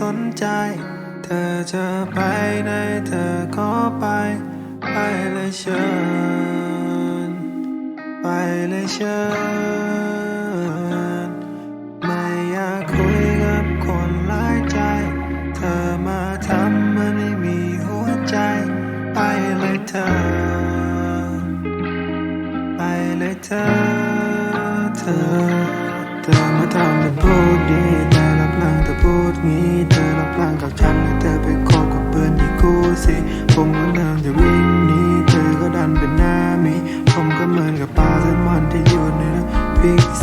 สนใจ เธอจะไปไหนเธอก็ไป ไปเลยเชิญ ไปเลยเชิญ ไม่อยากคุยกับคนหลายใจ เธอมาทำมันไม่มีหัวใจ ไปเลยเธอ ไปเลยเธอ เธอ เธอมาทำเป็นพูดดี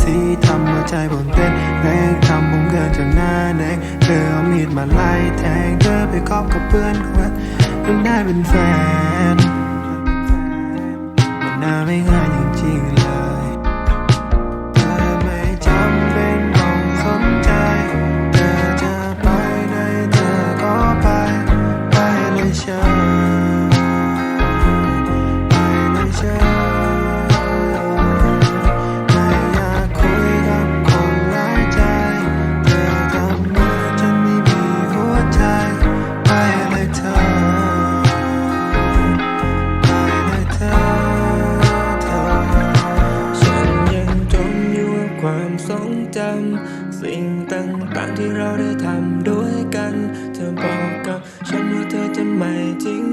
สีทำหัวใจผมเต้นแรงทำผมเกินจนหน้าแดงเธอเอามีดมาไล่แทงเธอไปคบกับเพื่อนคนนั้นได้เป็นแฟนมันน่าไม่ง่ายจริงๆ จำ สิ่งต่างๆที่เราได้ทำด้วยกัน เธอบอกกับฉันว่าเธอจะไม่ทิ้ง